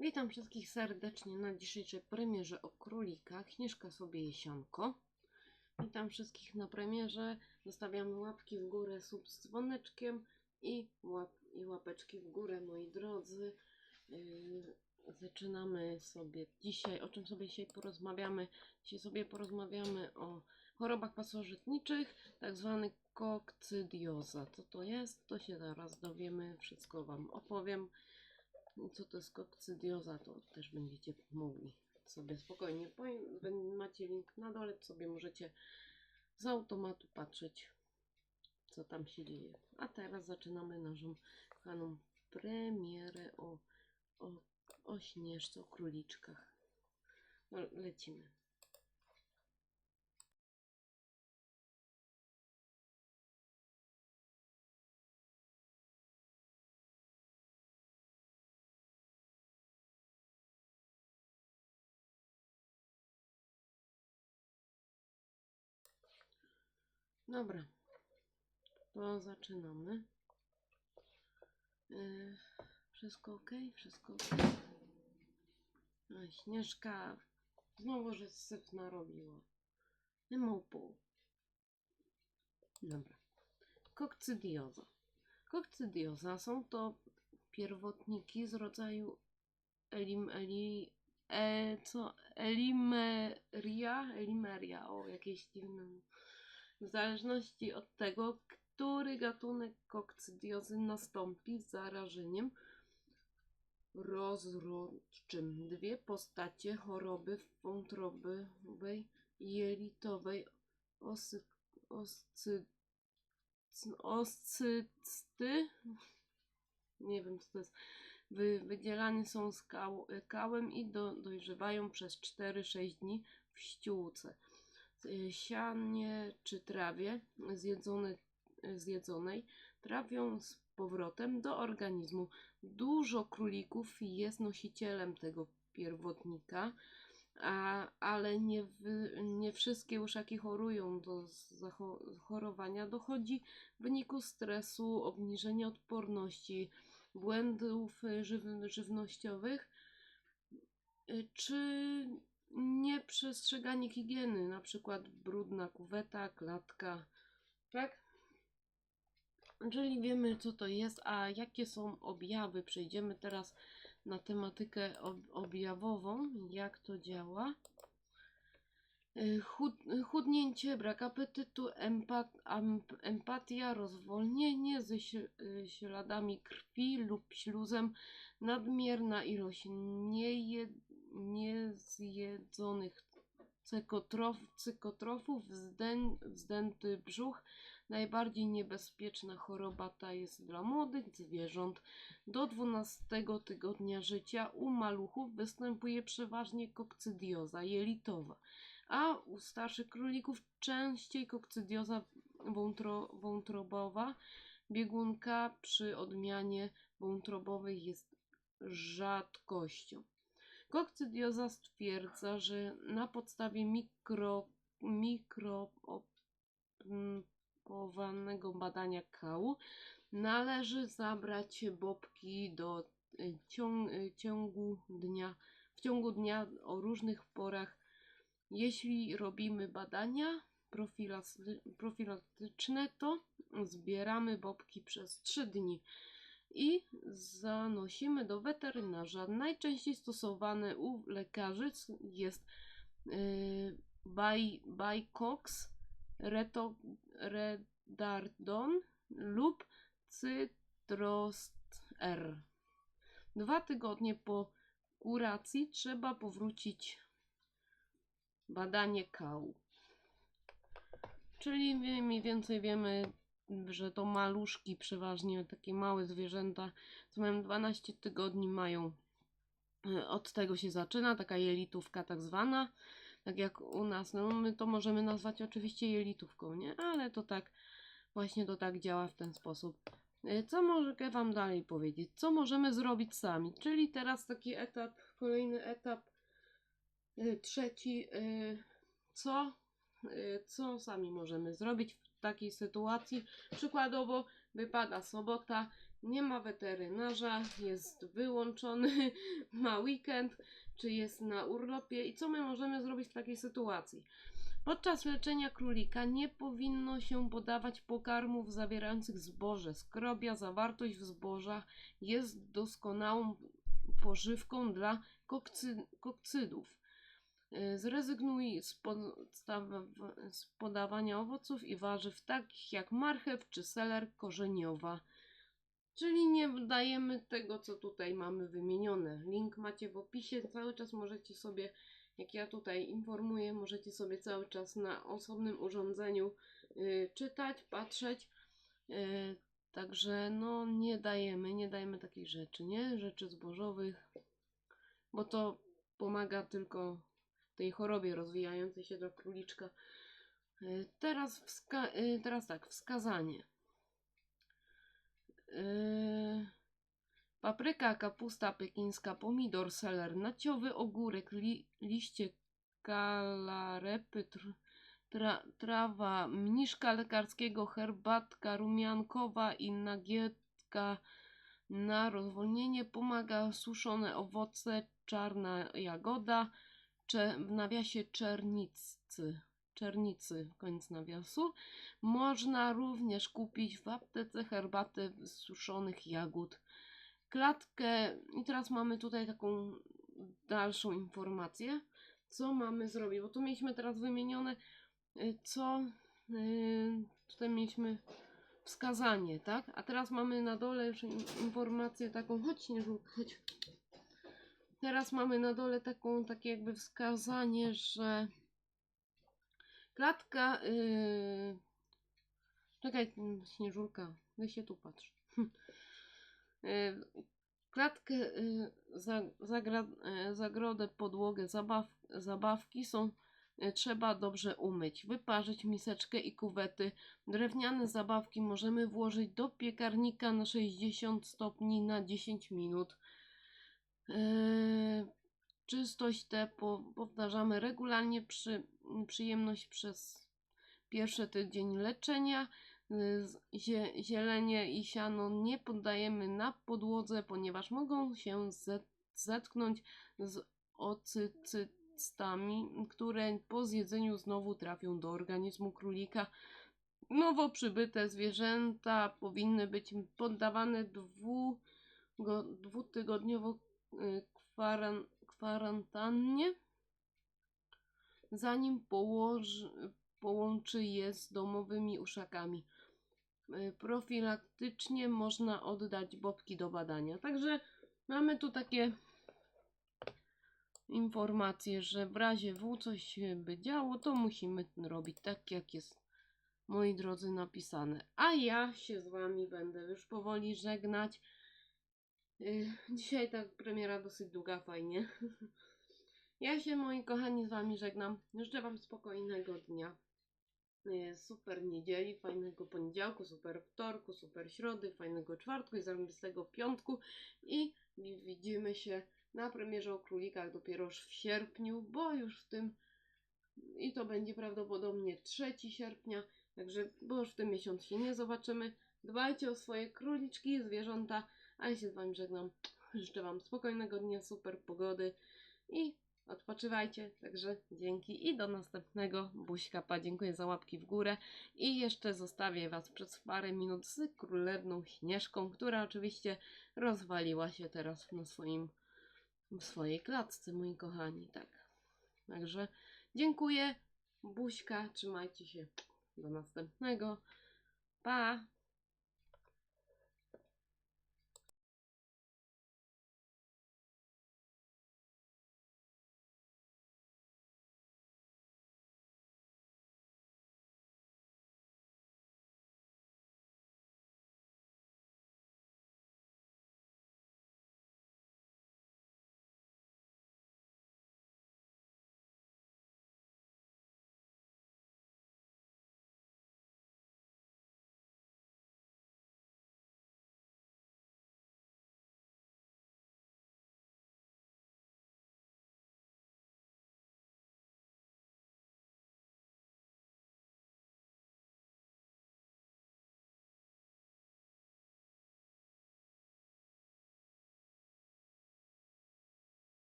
Witam wszystkich serdecznie na dzisiejszej premierze o królikach. Śnieżka sobie jesionko. Witam wszystkich na premierze. Zostawiamy łapki w górę, sub z dzwoneczkiem i, łap, i łapeczki w górę, moi drodzy. Yy, zaczynamy sobie dzisiaj, o czym sobie dzisiaj porozmawiamy. Dzisiaj sobie porozmawiamy o chorobach pasożytniczych, tak zwany kokcydioza. Co to jest? To się zaraz dowiemy, wszystko Wam opowiem. Co to jest kokcydioza, to też będziecie mogli sobie spokojnie. Macie link na dole, sobie możecie z automatu patrzeć, co tam się dzieje. A teraz zaczynamy naszą kochaną premierę o, o, o śnieżce, o króliczkach. No, lecimy. Dobra, to zaczynamy. Yy, wszystko ok? Wszystko ok? A, Śnieżka znowu, że syf narobiła. Nie ma pół. Dobra. Kokcydioza. Kokcydioza są to pierwotniki z rodzaju elim, eli, e, co? Elimeria? Elimeria, o jakieś dziwne w zależności od tego, który gatunek kokcydiozy nastąpi z zarażeniem rozrodczym. Dwie postacie choroby wątrobowej i jelitowej osy, oscy, oscycty, nie wiem co to jest, wy, wydzielane są z kał, kałem i do, dojrzewają przez 4-6 dni w ściółce sianie czy trawie zjedzone, zjedzonej trafią z powrotem do organizmu. Dużo królików jest nosicielem tego pierwotnika, a, ale nie, nie wszystkie uszaki chorują do zachorowania. Dochodzi w wyniku stresu, obniżenia odporności, błędów żyw, żywnościowych czy nieprzestrzeganie higieny, na przykład brudna kuweta, klatka, tak? Czyli wiemy, co to jest, a jakie są objawy. Przejdziemy teraz na tematykę ob objawową, jak to działa. Y, Chud chudnięcie, brak apetytu, empat empatia, rozwolnienie ze y, śladami krwi lub śluzem, nadmierna ilość nieje niezjedzonych cykotrof, cykotrofów, wzdę, wzdęty brzuch. Najbardziej niebezpieczna choroba ta jest dla młodych zwierząt. Do 12 tygodnia życia u maluchów występuje przeważnie kokcydioza jelitowa, a u starszych królików częściej kokcydioza wątro, wątrobowa. Biegunka przy odmianie wątrobowej jest rzadkością. Kokcydioza stwierdza, że na podstawie mikro, mikropowanego badania kału należy zabrać bobki do y, ciąg, y, ciągu dnia, w ciągu dnia o różnych porach. Jeśli robimy badania profilaktyczne, to zbieramy bobki przez 3 dni i zanosimy do weterynarza. Najczęściej stosowane u lekarzy jest yy, Reto, Redardon lub Cytrost R. Dwa tygodnie po kuracji trzeba powrócić badanie kału. Czyli mniej więcej wiemy, że to maluszki przeważnie, takie małe zwierzęta, co mają 12 tygodni, mają e, od tego się zaczyna, taka jelitówka tak zwana, tak jak u nas, no my to możemy nazwać oczywiście jelitówką, nie? Ale to tak, właśnie to tak działa w ten sposób. E, co mogę Wam dalej powiedzieć? Co możemy zrobić sami? Czyli teraz taki etap, kolejny etap, e, trzeci, co, co sami możemy zrobić w takiej sytuacji. Przykładowo wypada sobota, nie ma weterynarza, jest wyłączony, ma weekend, czy jest na urlopie i co my możemy zrobić w takiej sytuacji? Podczas leczenia królika nie powinno się podawać pokarmów zawierających zboże. Skrobia zawartość w zbożach jest doskonałą pożywką dla kokcy, kokcydów. Y, Zrezygnuj z, z podawania owoców i warzyw takich jak marchew czy seler korzeniowa. Czyli nie dajemy tego, co tutaj mamy wymienione. Link macie w opisie. Cały czas możecie sobie, jak ja tutaj informuję, możecie sobie cały czas na osobnym urządzeniu y, czytać, patrzeć. Y, także no nie dajemy, nie dajemy takich rzeczy, nie? Rzeczy zbożowych, bo to pomaga tylko tej chorobie rozwijającej się do króliczka. Y, Teraz, wska- y, teraz tak, wskazanie. Yy, papryka, kapusta pekińska, pomidor, seler, naciowy ogórek, li, liście kalarepy, tr, tra, trawa, mniszka lekarskiego, herbatka rumiankowa i nagietka na rozwolnienie pomaga suszone owoce, czarna jagoda, cze, w nawiasie czernicy, czernicy, koniec nawiasu. Można również kupić w aptece herbatę suszonych jagód. Klatkę, i teraz mamy tutaj taką dalszą informację, co mamy zrobić, bo tu mieliśmy teraz wymienione, y, co y, tutaj mieliśmy wskazanie, tak? A teraz mamy na dole już in- informację taką, chodź nie chodź. Teraz mamy na dole taką, takie jakby wskazanie, że klatka, yy, czekaj, śnieżurka, weź się tu patrz. Yy, Klatkę, yy, yy, zagrodę, podłogę, zabaw, zabawki są trzeba dobrze umyć, wyparzyć miseczkę i kuwety. Drewniane zabawki możemy włożyć do piekarnika na 60 stopni na 10 minut. Yy, czystość tę po, powtarzamy regularnie przy przyjemność przez pierwszy tydzień leczenia. Y, Zie, zielenie i siano nie poddajemy na podłodze, ponieważ mogą się ze- zetknąć z ocycystami, które po zjedzeniu znowu trafią do organizmu królika. Nowo przybyte zwierzęta powinny być poddawane dwu, go, dwutygodniowo kwaran, kwarantannie, zanim położy, połączy je z domowymi uszakami. Y, Profilaktycznie można oddać bobki do badania. Także mamy tu takie informacje, że w razie W coś by działo, to musimy robić tak, jak jest, moi drodzy, napisane. A ja się z Wami będę już powoli żegnać. Y, Dzisiaj tak premiera dosyć długa, fajnie. Ja się, moi kochani, z Wami żegnam. Życzę Wam spokojnego dnia. Y, Super niedzieli, fajnego poniedziałku, super wtorku, super środy, fajnego czwartku i zarąbistego piątku. I wi- widzimy się na premierze o królikach dopiero już w sierpniu, bo już w tym i to będzie prawdopodobnie 3 sierpnia, także bo już w tym miesiącu się nie zobaczymy. Dbajcie o swoje króliczki zwierzęta, a ja się z Wami żegnam. Życzę Wam spokojnego dnia, super pogody i odpoczywajcie. Także dzięki i do następnego. Buźka pa, dziękuję za łapki w górę i jeszcze zostawię Was przez parę minut z królewną Śnieżką, która oczywiście rozwaliła się teraz na swoim, w swojej klatce, moi kochani. Tak. Także dziękuję. Buźka, trzymajcie się. Do następnego. Pa!